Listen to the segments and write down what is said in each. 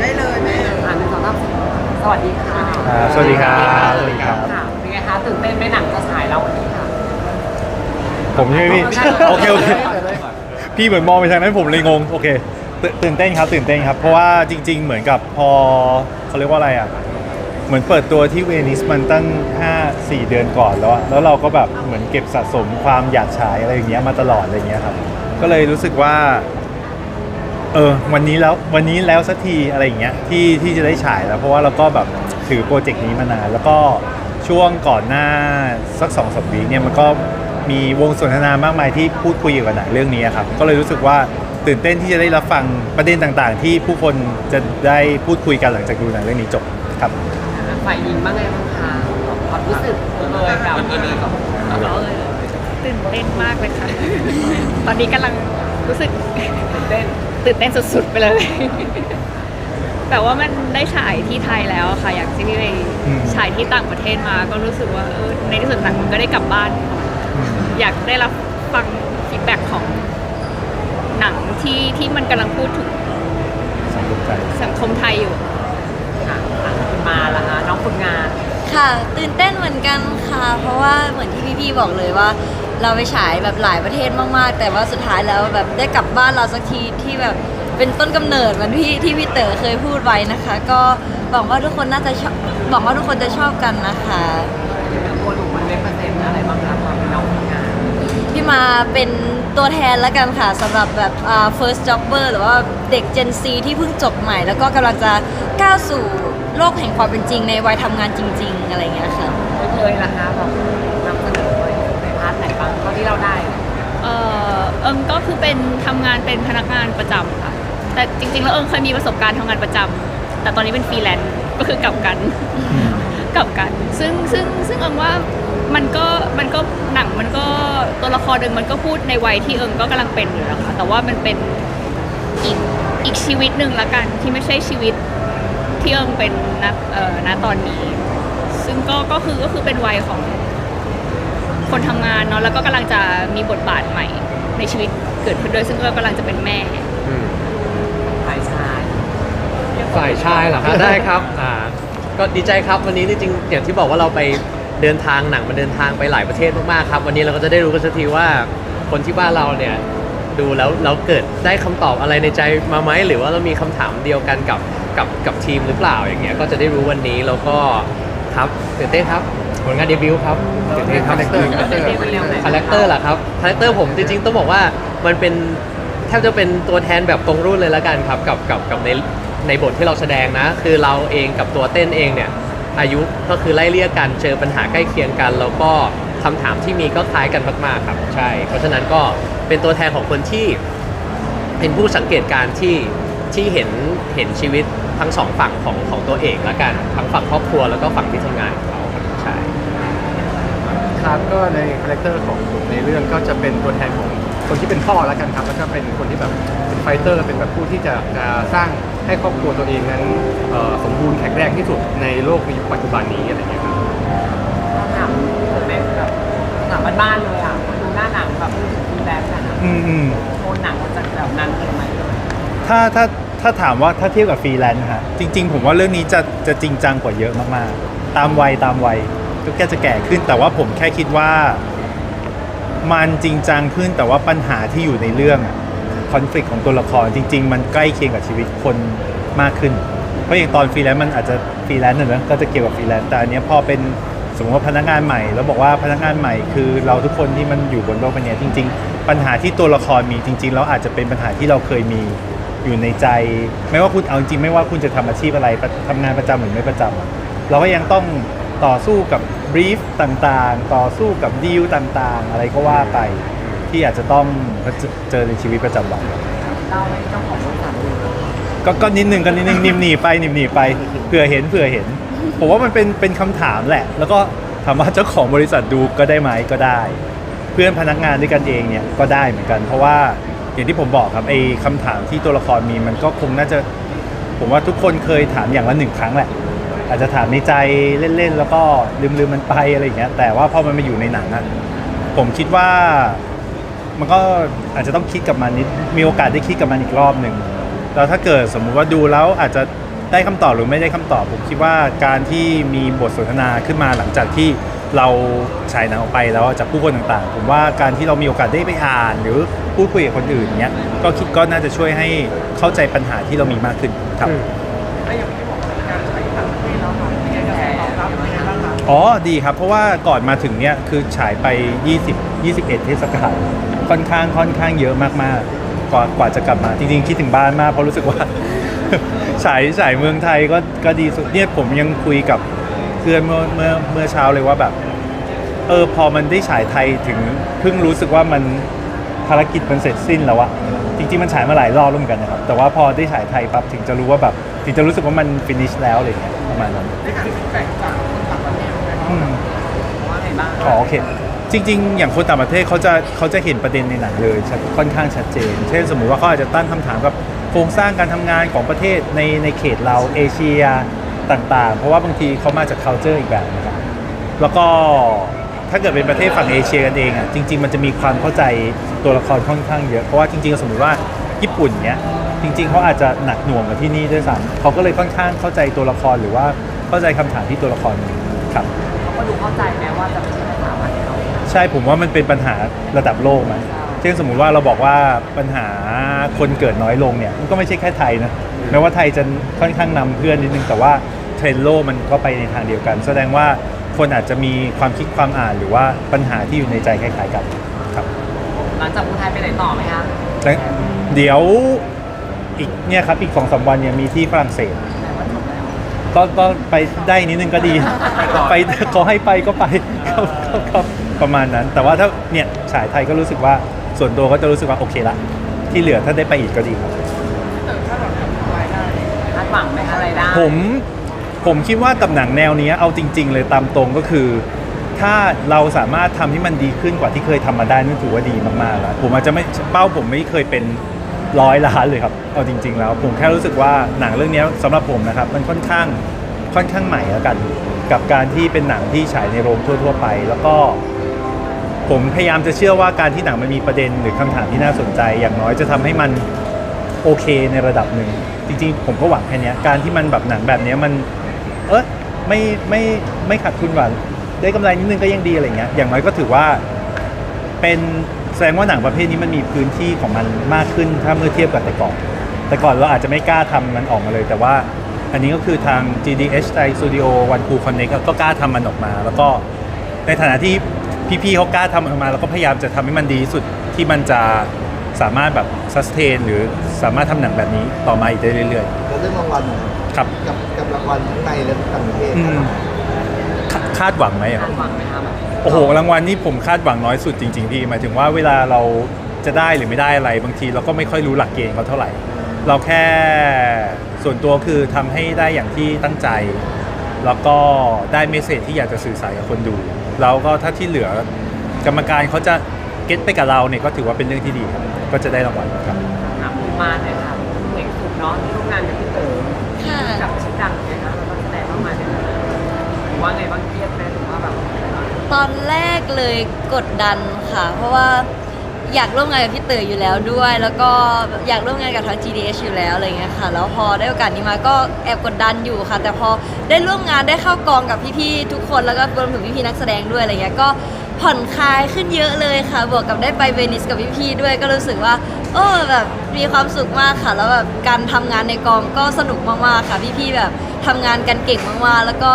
ได้เลยแม่อ่านหนึ่งสองสามสวัสดีค่ะอ่าสวัสดีครับสวัสดีครับ ค่ะเป็นไงคะตื่นเต้นไหมหนังจะฉายแล้ววันนี้ค่ะ ผมใช่ไหมพี่โอเคโอเคพี่เหมือนมองไปทางนั้นผมเลยงงโอเคตื่นตื่นเต้นครับตื่นเต้นครับ เพราะว่าจริง ๆ เหมือนกับพอเขาเรียกว่าอะไรอะเหมือนเปิดตัวที่เวนิสมันตั้ง 5 4 เดือนก่อนแล้วอะแล้วเราก็แบบเหมือนเก็บสะสมความอยากฉายอะไรอย่างเงี้ยมาตลอดอะไรอย่างเงี้ยครับก็เลยรู้สึกว่า เออวันนี้แล้ววันนี้แล้วสักทีอะไรอย่างเงี้ยที่ที่จะได้ฉายแล้ว เพราะว่าเราก็แบบถือโปรเจกต์นี้มานานแล้วก็ช่วงก่อนหน้าสักสองสามวีคเนี่ยมันก็มีวงสนทนามากมายที่พูดคุยเกี่ยวกับหนังเรื่องนี้ครับก็เลยรู้สึกว่าตื่นเต้นที่จะได้รับฟังประเด็นต่างๆ ที่ผู้คนจะได้พูดคุยกันหลังจากดูหนังเรื่องนี้จบครับฝ่ายหญิงบ้างไงบ้างคะความรู้สึกเลยกับเลยกับตื่นเต้นมากเลยค่ะ ตอนนี้กำลังรู้สึกตื่นเต้น ตื่นเต้นสุดๆไปเลย แต่ว่ามันได้ฉายที่ไทยแล้วอะค่ะ อยากที่ไปอืม ฉายที่ต่างประเทศมา ก็รู้สึกว่าเออในที่สุดหนังมันก็ได้กลับบ้าน อยากได้รับฟังฟีดแบ็กของหนังที่ที่มันกำลังพูดถึงสังคมใจ สังคมไทยอยู่ ค่ะมาแล้วคะน้องคนงาน ค่ะ ตื่นเต้นเหมือนกันค่ะ เพราะว่าเหมือนที่พี่ๆบอกเลยว่า เราไปฉายแบบหลายประเทศมากๆ แต่ว่าสุดท้ายแล้วแบบได้กลับบ้านเราสักทีที่แบบเป็นต้นกำเนิดเหมือนที่ที่พี่เต๋อเคยพูดไว้นะคะ ก็หวังว่าทุกคนน่าจะชอบหวังว่าทุกคนจะชอบกันนะคะตัวหนูมันเล่นเปอร์เซ็นต์อะไรบ้างคะความเป็นน้องคนงานพี่มาเป็นตัวแทนแล้วกันค่ะสำหรับแบบอ่า first jobber หรือว่าเด็ก Gen Z ที่เพิ่งจบใหม่ แล้วก็กำลังจะก้าวสู่โลกแห่งความเป็นจริงในวัยทำงานจริง ๆ อะไรอย่างเงี้ยค่ะไม่เคยนะคะแบบนำเสนอในพาร์ ทไหนบ้างเท่าที่เราได้เออเอิงก็คือเป็นทำงานเป็นพนักงานประจำค่ะ แต่จริงๆ แล้วเอิงเคยมีประสบการณ์ทำงานประจำแต่ตอนนี้เป็นฟรีแลนซ์ก็คือกลับกัน กลับกัน ซึ่งซึ่งซึ่งเอิงว่ามันก็มันก็หนังมันก็ตัวละครเดิมมันก็พูดในวัยที่เอิงก็กำลังเป็นอยู่แล้วค่ะแต่ว่ามันเป็นอีกอีกชีวิตหนึ่งละกันที่ไม่ใช่ชีวิตที่เอิงเป็นณเอ่อณตอนนี้ ซึ่งก็ก็คือก็คือเป็นวัยของ คนทำงานเนาะแล้วก็กำลังจะมีบทบาทใหม่ในชีวิตเกิดขึ้นด้วยซึ่งก็กำลังจะเป็นแม่ฝ่ายชายฝ่ายชายเหรอครับได้ครับอ่าก็ดีใจครับวันนี้จริงๆอย่างที่บอกว่าเราไปเดินทางหนังมันเดินทางไปหลายประเทศมากๆครับ วันนี้เราก็จะได้รู้กันสักทีว่าคนที่บ้านเราเนี่ยดูแล้วเราเกิดได้คำตอบอะไรในใจมาไหมหรือว่าเรามีคำถามเดียวกันกับกับกับทีมหรือเปล่าอย่างเงี้ยก็จะได้รู้วันนี้แล้วก็ครับตื่นเต้นครับ ผลงานเดบิวต์ครับตื่นเต้นครับตื่นเต้นเป็นแนวไหนคาแรคเตอร์เหรอครับคาแรคเตอร์ผมจริงๆต้องบอกว่ามันเป็นแทบจะเป็นตัวแทนแบบตรงรุ่นเลยละกันครับกับกับกับในในบทที่เราแสดงนะ คือเราเองกับตัวเต้นเองเนี่ยอายุก็คือไล่เลี่ยกันเจอปัญหาใกล้เคียงกัน แล้วก็คำถามที่มีก็คล้ายกันมากๆครับใช่ เพราะฉะนั้นก็เป็นตัวแทนของคนที่เป็นผู้สังเกตการณ์ที่ที่เห็นเห็นชีวิตทั้งสองฝั่งของของตัวเองละกัน ทั้งฝั่งครอบครัวแล้วก็ฝั่งที่ทำงาน ใช่ครับก็ในคาแรคเตอร์ของผมในเรื่องก็จะเป็นตัวแทนของคนที่เป็นพ่อแล้วกันครับ แล้วก็เป็นคนที่แบบเป็นไฟเตอร์ เป็นแบบผู้ที่จะจะสร้างให้ครอบครัวตัวเองนั้นเอ่อสมบูรณ์แข็งแรงที่สุดในโลกในยุคปัจจุบันนี้อะไรอย่างเงี้ยครับถามผมในแบบถามบ้านๆเลยอะคนดูหน้าหนังแบบพูดถึงฟีแบ็กกันอะอืมอืมโทนหนังมันจะแบบนั้นเลยไหมถ้าถ้าถ้าถามว่าถ้าเทียบกับฟรีแลนซ์ฮะจริง ๆ ผมว่าเรื่องนี้จะจะจริงจังกว่าเยอะมากๆ ตามวัยตามวัยก็แค่จะแก่ขึ้น แต่ว่าผมแค่คิดว่า มันจริงจังขึ้นแต่ว่าปัญหาที่อยู่ในเรื่องคอน FLICT ของตัวละครจริง ๆ มันใกล้เคียงกับชีวิตคนมากขึ้น เพราะอย่างตอนฟรีแลนซ์มันอาจจะฟรีแลนซ์นะก็จะเกี่ยวกับฟรีแลนซ์แต่อันนี้พอเป็นสมมติว่าพนักงานใหม่ แล้วบอกว่าพนักงานใหม่คือเราทุกคนที่มันอยู่บนโลกใบนี้จริง ๆ ปัญหาที่ตัวละครมีจริงๆแล้วอาจจะเป็นปัญหาที่เราเคยมีอยู่ในใจ ไม่ว่าคุณเอาจริงไม่ว่าคุณจะทำอาชีพอะไรทำงานประจำหรือไม่ประจำอะ เราก็ยังต้องต่อสู้กับบรีฟต่างๆ ต่อสู้กับดีลต่างๆ อะไรก็ว่าไปที่อาจจะต้องเจอในชีวิตประจำวันเล่าให้เจ้าของบริษัทดูก็ก็นิดนึงก็นิดนึงนิ่มหนีไปนิ่มหนีไปเผื่อเห็นเผื่อเห็น ผมว่ามันเป็นเป็นคำถามแหละ แล้วก็ถามว่าเจ้าของบริษัทดูก็ได้ไหมก็ได้ เพื่อนพนักงานด้วยกันเองเนี่ยก็ได้เหมือนกัน เพราะว่าอย่างที่ผมบอกครับไอ้คำถามที่ตัวละครมีมันก็คงน่าจะ ผมว่าทุกคนเคยถามอย่างละหนึ่งครั้งแหละ อาจจะถามในใจเล่นๆ แล้วก็ลืมๆมันไปอะไรอย่างเงี้ยแต่ว่าพอมันมาอยู่ในหนังอะผมคิดว่ามันก็อาจจะต้องคิดกับมันนิดมีโอกาสได้คิดกับมันอีกรอบหนึ่งแล้วถ้าเกิดสมมุติว่าดูแล้วอาจจะได้คำตอบหรือไม่ได้คำตอบ ผมคิดว่าการที่มีบทสนทนาขึ้นมาหลังจากที่เราฉายหนังออกไปแล้วจากผู้คนต่างๆ ผมว่าการที่เรามีโอกาสได้ไปอ่าน หรือพูดคุยกับคนอื่นเนี้ยก็คิดก็น่าจะช่วยให้เข้าใจปัญหาที่เรามีมากขึ้นครับ อ๋อดีครับ เพราะว่าก่อนมาถึงเนี่ยคือฉายไป 20 21 เทศกาลค่อนข้างค่อนข้างเยอะมากๆ กว่ากว่าจะกลับมาจริงๆ คิดถึงบ้านมากเพราะรู้สึกว่า ฉายฉายเมืองไทยก็ก็ดีสุดเนี่ยผมยังคุยกับเพื่อนเมื่อเมื่อเมื่อเช้าเลยว่าแบบเออพอมันได้ฉายไทยถึงเพิ่งรู้สึกว่ามันภารกิจมันเสร็จสิ้นแล้วอะจริงๆมันฉายมาหลายรอบแล้วเหมือนกันนะครับ แต่ว่าพอได้ฉายไทยปั๊บถึงจะรู้ว่าแบบถึงจะรู้สึกว่ามันฟินิชแล้วอะไรอย่างเงี้ยประมาณนั้นได้การฟีดแบ็กจาก อืมว่าไงบ้างอ๋อโอเค จริง ๆ อย่างคนต่างประเทศเขาจะเขาจะเห็นประเด็นในหนังเลยชัดค่อนข้างชัดเจน เช่นสมมุติว่าเขาอาจจะตั้งคำถามกับโครงสร้างการทำงานของประเทศในในเขตเราเอเชียต่างๆ เพราะว่าบางทีเขามาจาก culture อีกแบบนะครับ แล้วก็ถ้าเกิดเป็นประเทศฝั่งเอเชียกันเองอะจริง ๆ มันจะมีความเข้าใจตัวละครค่อนข้างเยอะเพราะว่าจริงๆสมมติว่าญี่ปุ่นเนี้ยจริง ๆเขาอาจจะหนักหน่วงกับที่นี่ด้วยซ้ำเขาก็เลยค่อนข้างเข้าใจตัวละครหรือว่าเข้าใจคำถามที่ตัวละครมีครับ เขาก็ดูเข้าใจแม้ว่าจะไม่ใช่ภาษาบ้านเขาใช่ผมว่ามันเป็นปัญหาระดับโลกมั้ยเช่นสมมุติว่าเราบอกว่าปัญหาคนเกิดน้อยลงเนี่ยมันก็ไม่ใช่แค่ไทยนะแม้ว่าไทยจะค่อนข้างนำเพื่อนนิดนึงแต่ว่าเทรนด์โลกมันก็ไปในทางเดียวกัน แสดงว่าคนอาจจะมีความคิดความอ่านหรือว่าปัญหาที่อยู่ในใจคล้ายๆกันครับหลังจากภูไทยไปไหนต่อไหมคะแล้วเดี๋ยวอีกเนี่ยครับอีกสองสามวันเนี่ยมีที่ฝรั่งเศส ก็ก็ไปได้นิดนึงก็ดี ไปเขาให้ไปก็ไปครับครับครับประมาณนั้น แต่ว่าถ้าเนี่ยฉายไทยก็รู้สึกว่าส่วนตัวก็จะรู้สึกว่าโอเคละที่เหลือถ้าได้ไปอีกก็ดีครับคาดหวังไหมคะรายได้ผมผมคิดว่ากับหนังแนวเนี้ยเอาจริง ๆ เลยตามตรงก็คือ ถ้าเราสามารถทำให้มันดีขึ้นกว่าที่เคยทำมาได้นั่นถือว่าดีมากๆแล้วผมอาจจะไม่เป้าผมไม่เคยเป็น ร้อยล้านเลยครับเอาจริง ๆ แล้วผมแค่รู้สึกว่าหนังเรื่องนี้ยสำหรับผมนะครับมันค่อนข้างค่อนข้างใหม่แล้วกัน กับการที่เป็นหนังที่ฉายในโรงทั่ว ๆ ไป แล้วก็ ผมพยายามจะเชื่อว่าการที่หนังมันมีประเด็นหรือคำถามที่น่าสนใจ อย่างน้อยจะทำให้มันโอเคในระดับหนึ่งจริง ๆ ผมก็หวังแค่นี้การที่มันแบบหนังแบบนี้มันเออไม่ไม่ไม่ขาดทุนหว่าได้กำไรนิดนึงก็ยังดีอะไรเงี้ยอย่างน้อยก็ถือว่าเป็น แสดงว่าหนังประเภทนี้มันมีพื้นที่ของมันมากขึ้นถ้าเมื่อเทียบกับแต่ก่อน แต่ก่อนเราอาจจะไม่กล้าทำมันออกมาเลย แต่ว่าอันนี้ก็คือทาง GDH ไทย Studio One Cool Connect ก็กล้าทำมันออกมา แล้วก็ในฐานะที่พี่ๆเขากล้าทำออกมา แล้วก็พยายามจะทำให้มันดีที่สุดที่มันจะสามารถแบบ sustain หรือสามารถทำหนังแบบนี้ต่อมาอีกได้เรื่อยแล้วเรื่องรางวัลนะครับกับกับรางวัลทั้งในและต่างประเทศๆอื คมรับคาคาดหวังไหมอะคคารับดหวังไหมคะแบบโอ้โหรางวัลนี่ผมคาดหวังน้อยสุดจริงๆพี่หมายถึงว่าเวลาเราจะได้หรือไม่ได้อะไร บางทีเราก็ไม่ค่อยรู้หลักเกณฑ์เขาเท่าไหร่ เราแค่ส่วนตัวคือทำให้ได้อย่างที่ตั้งใจ แล้วก็ได้เมสเซจที่อยากจะสื่อสารกับคนดู แล้วก็ถ้าที่เหลือกรรมการเขาจะเก็ตไปกับเราเนี่ยก็ถือว่าเป็นเรื่องที่ดีครับก็จะได้รางวัลครับ ถามคุณมาเลยค่ะเด็กสุดเนาะที่ร่วมงานกับพี่เต๋อค่ะ กับชิดดังเนี่ยนะแล้วก็แสดงว่ามาเนี่ยหรือว่าไงบ้าง ตอนแรกเลยกดดันค่ะ เพราะว่าอยากร่วมงานกับพี่เต๋ออยู่แล้วด้วย แล้วก็อยากร่วมงานกับทาง GDH อยู่แล้วอะไรเงี้ยค่ะ แล้วพอได้โอกาสนี้มาก็แอบกดดันอยู่ค่ะ แต่พอได้ร่วมงานได้เข้ากองกับพี่ๆทุกคนแล้วก็รวมถึงพี่ๆนักแสดงด้วยอะไรเงี้ยก็ผ่อนคลายขึ้นเยอะเลยค่ะ บวกกับได้ไปเวนิสกับพี่ๆด้วย ก็รู้สึกว่าโอ้แบบมีความสุขมากค่ะ แล้วแบบการทำงานในกองก็สนุกมากๆค่ะ พี่ๆแบบทำงานกันเก่งมากๆ แล้วก็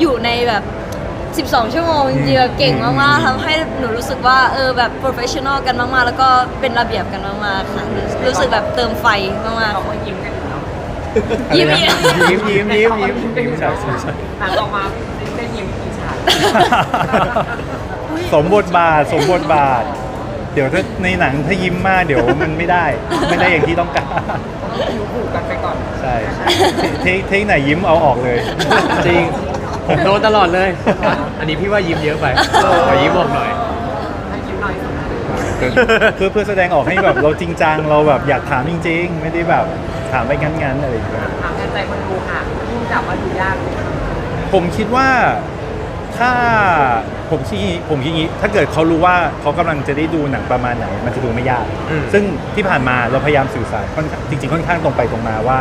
อยู่ในแบบ 12 ชั่วโมงจริงๆแบบเก่งมากๆทำให้หนูรู้สึกว่าเออแบบโปรเฟชชั่นอลกันมากๆ แล้วก็เป็นระเบียบกันมากๆค่ะรู้รู้สึกแบบเติมไฟมากเราก็ยิ้มกันอยู่เนาะๆยิ้มอีก ยิ้มยิ้มยิ้มยิ้มยิ้มใช่ใช่ใช่หลังออกมาได้ยิ้มกี่ฉากสมบทบาทสมบทบาท เดี๋ยวถ้าในหนังถ้ายิ้มมากเดี๋ยวมันไม่ได้ ไม่ได้อย่างที่ต้องการคิวผูกกันไปก่อน ใช่เทคเทคไหนยิ้มเอาออกเลย จริงผม โดนตลอดเลย อันนี้พี่ว่ายิ้มเยอะไปขอยิ้มออกหน่อยให้ยิ้มน้อยสุดนะคือเพื่อแสดงออกให้แบบเราจริงจังเราแบบอยากถามจริง ๆ ไม่ได้แบบถามไปงั้นๆอะไรอย่างเงี้ย ถามแทนใจคนดูค่ะยิ่งจับว่าดูยากเลยผมคิดว่าถ้าผมคิดอย่างงี้ผมคิดอย่างงี้ ถ้าเกิดเขารู้ว่าเขากำลังจะได้ดูหนังประมาณไหน มันจะดูไม่ยาก อืม ซึ่งที่ผ่านมาเราพยายามสื่อสารค่อนข้างจริงๆค่อนข้างตรงไปตรงมาว่า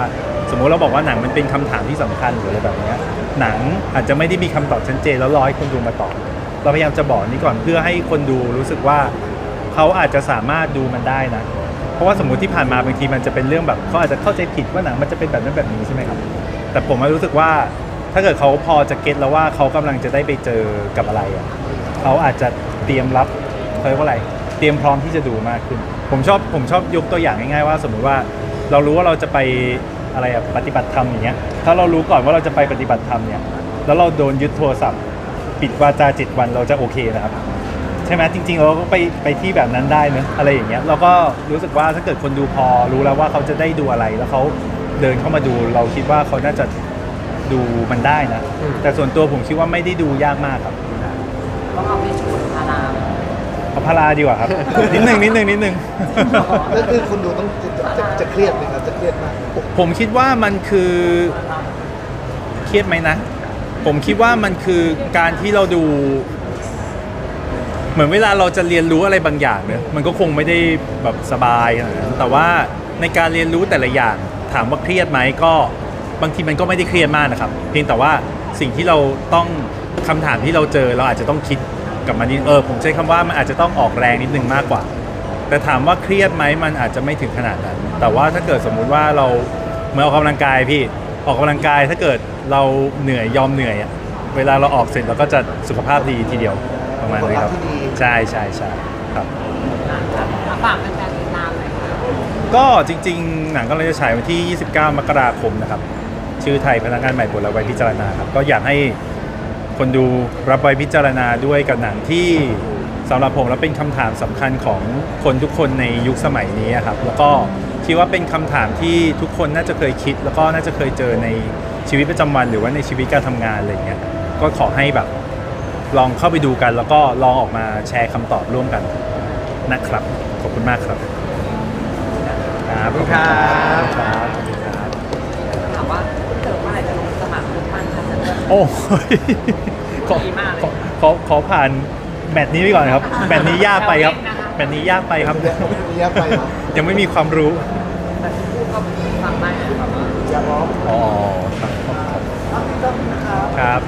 สมมุติเราบอกว่าหนังมันเป็นคำถามที่สำคัญหรืออะไรแบบเนี้ย หนังอาจจะไม่ได้มีคำตอบชัดเจนแล้วรอให้คนดูมาตอบเราพยายามจะบอกนี้ก่อนเพื่อให้คนดูรู้สึกว่าเขาอาจจะสามารถดูมันได้นะ เพราะว่าสมมุติที่ผ่านมาบางทีมันจะเป็นเรื่องแบบเขาอาจจะเข้าใจผิดว่าหนังมันจะเป็นแบบนั้นแบบนี้ใช่ไหมครับ แต่ผมรู้สึกว่าถ้าเกิดเขาพอจะเก็ตแล้วว่าเขากำลังจะได้ไปเจอกับอะไรอะเขาอาจจะเตรียมรับเขาเรียกว่าอะไร เตรียมพร้อมที่จะดูมากขึ้น ผมชอบผมชอบยกตัวอย่างง่ายๆว่า สมมุติว่าเรารู้ว่าเราจะไป อะไรอะปฏิบัติธรรมอย่างเงี้ยถ้าเรารู้ก่อนว่าเราจะไปปฏิบัติธรรมเนี่ยแล้วเราโดนยึดโทรศัพท์ ปิดวาจาจิตวันเราจะโอเคนะครับใช่ไหมจริง ๆ เราก็ไปไปที่แบบนั้นได้เนอะอะไรอย่างเงี้ยเราก็รู้สึกว่าถ้าเกิดคนดูพอรู้แล้วว่าเขาจะได้ดูอะไรแล้วเขาเดินเข้ามาดูเราคิดว่าเขาน่าจะดูมันได้นะอืมแต่ส่วนตัวผมคิดว่าไม่ได้ดูยากมากครับ ต้องเอาไปชูพาราม เอาพาราดีกว่าครับ นิดนึงนิดนึงนิดนึง แล้วคือคนดูต้องจะจะจะเครียดไหมครับจะเครียดมากผมคิดว่ามันคือเครียดไหมนะ ผมคิดว่ามันคือการที่เราดู เหมือนเวลาเราจะเรียนรู้อะไรบางอย่างเนี่ยมันก็คงไม่ได้แบบสบายขนาดนั้นแต่ว่าในการเรียนรู้แต่ละอย่างถามว่าเครียดไหมก็บางทีมันก็ไม่ได้เครียดมากนะครับ เพียงแต่ว่าสิ่งที่เราต้องคำถามที่เราเจอเราอาจจะต้องคิด กับมันนิดเออผมใช้คำว่ามันอาจจะต้องออกแรงนิดนึงมากกว่า แต่ถามว่าเครียดไหมมันอาจจะไม่ถึงขนาดนั้น แต่ว่าถ้าเกิดสมมุติว่าเราเหมื่อนออกกำลังกายพี่ออกกำลังกายถ้าเกิดเราเหนื่อยยอมเหนื่อยอะเวลาเราออกเสร็จเราก็จะสุขภาพดีทีเดียวประมาณนี้ครับสุขภาพที่ดีใช่ใช่ใช่ครับอะฝากแฟนๆติดตามเลยค่ะก็จริง ๆ หนังก็เลยจะฉายวันที่ 29 มกราคมนะครับชื่อไทยพนักงานใหม่บทและไว้พิจารณาครับก็อยากให้ คนดูรับไว้พิจารณาด้วยกับหนังที่สำหรับผมแล้วเป็นคำถามสำคัญของคนทุกคนในยุคสมัยนี้ครับแล้วก็คิดว่าเป็นคำถามที่ทุกคนน่าจะเคยคิด แล้วก็น่าจะเคยเจอในชีวิตประจำวันหรือว่าในชีวิตการทำงานอะไรอย่างเงี้ยก็ขอให้แบบลองเข้าไปดูกัน แล้วก็ลองออกมาแชร์คำตอบร่วมกันนะครับขอบคุณมากครับครับขอบคุณครับครับขอบคุณครับถามว่า โอ้ยขอดีมากเลยขอขอขอผ่านแมตช์นี้ไปก่อนครับ แมตช์นี้ยากไปครับ แมตช์นี้ยากไปครับเรียกเรียกไปครับยังไม่มีความรู้ แต่ที่พูดก็ฟังได้นะแบบว่าอย่าร้องอ๋อครับครับ